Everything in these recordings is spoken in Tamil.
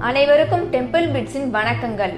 அனைவருக்கும் டெம்பிள் பிட்ஸின் வணக்கங்கள்.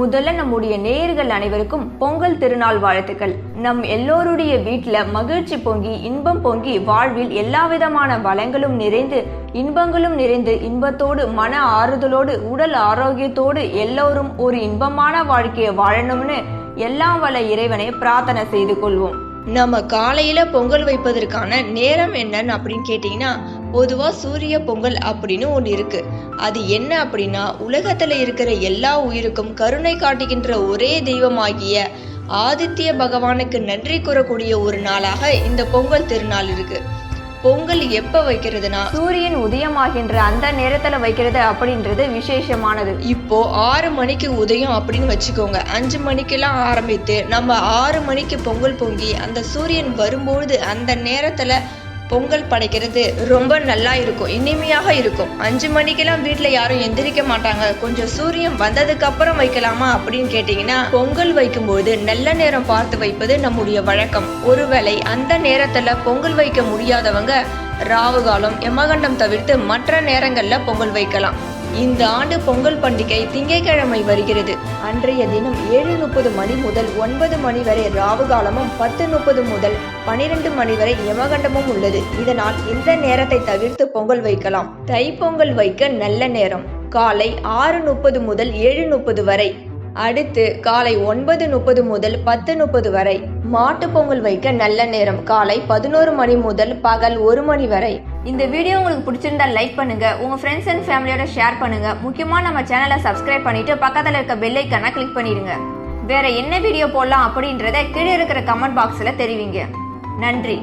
முதல்ல நம்முடைய நேயர்கள் அனைவருக்கும் பொங்கல் திருநாள் வாழ்த்துக்கள். நம் எல்லோருடைய வீட்டில் மகிழ்ச்சி பொங்கி இன்பம் பொங்கி வாழ்வில் எல்லா விதமான வளங்களும் நிறைந்து இன்பங்களும் நிறைந்து இன்பத்தோடு மன ஆறுதலோடு உடல் ஆரோக்கியத்தோடு எல்லோரும் ஒரு இன்பமான வாழ்க்கையை வாழணும்னு எல்லாம் வள இறைவனை பிரார்த்தனை செய்து கொள்வோம். நம்ம காலையில பொங்கல் வைப்பதற்கான நேரம் என்னன்னு அப்படின்னு கேட்டீங்கன்னா பொதுவா சூரிய பொங்கல் அப்படின்னு ஒன்று இருக்கு. அது என்ன அப்படின்னா உலகத்துல இருக்கிற எல்லா உயிருக்கும் கருணை காட்டுகின்ற ஒரே தெய்வமாகிய ஆதித்ய பகவானுக்கு நன்றி கூறக்கூடிய ஒரு நாளாக இந்த பொங்கல் திருநாள் இருக்கு. பொங்கல் எப்ப வைக்கிறதுனா சூரியன் உதயமாகின்ற அந்த நேரத்துல வைக்கிறது அப்படின்றது விசேஷமானது. இப்போ ஆறு மணிக்கு உதயம் அப்படின்னு வச்சுக்கோங்க. அஞ்சு மணிக்கெல்லாம் ஆரம்பித்து நம்ம ஆறு மணிக்கு பொங்கல் பொங்கி அந்த சூரியன் வரும்பொழுது அந்த நேரத்துல பொங்கல் படைக்கிறது ரொம்ப நல்லா இருக்கும் இனிமையாக இருக்கும். அஞ்சு மணிக்கெல்லாம் வீட்டில் யாரும் எந்திரிக்க மாட்டாங்க. கொஞ்சம் சூரியன் வந்ததுக்கு அப்புறம் வைக்கலாமா அப்படின்னு கேட்டீங்கன்னா பொங்கல் வைக்கும்போது நல்ல நேரம் பார்த்து வைப்பது நம்முடைய வழக்கம். ஒருவேளை அந்த நேரத்துல பொங்கல் வைக்க முடியாதவங்க ராவு காலம் எமகண்டம் தவிர்த்து மற்ற நேரங்கள்ல பொங்கல் வைக்கலாம். இந்த ஆண்டு பொங்கல் பண்டிகை திங்கட்கிழமை வருகிறது. அன்றைய தினம் ஏழு முப்பது மணி முதல் ஒன்பது மணி வரை ராவுகாலமும் பத்து முப்பது முதல் பனிரெண்டு மணி வரை யமகண்டமும் உள்ளது. இதனால் இந்த நேரத்தை தவிர்த்து பொங்கல் வைக்கலாம். தைப்பொங்கல் வைக்க நல்ல நேரம். காலை ஆறு முப்பது முதல் ஏழு முப்பது வரை அடுத்து காலை ஒன்பது முப்பது முதல் பத்து முப்பது வரை மாட்டுப் பொங்கல் வைக்க நல்ல நேரம். காலை பதினோரு மணி முதல் பகல் ஒரு மணி வரை. இந்த வீடியோ உங்களுக்கு பிடிச்சிருந்தா லைக் பண்ணுங்க. உங்க ஃப்ரெண்ட்ஸ் அண்ட் ஃபேமிலியோட ஷேர் பண்ணுங்க. முக்கியமா நம்ம சேனலை சப்ஸ்கிரைப் பண்ணிட்டு பக்கத்துல இருக்க பெல்லைக்கான கிளிக் பண்ணிடுங்க. வேற என்ன வீடியோ போடலாம் அப்படின்றத கீழே இருக்கிற கமெண்ட் பாக்ஸ்ல தெரிவிங்க. நன்றி.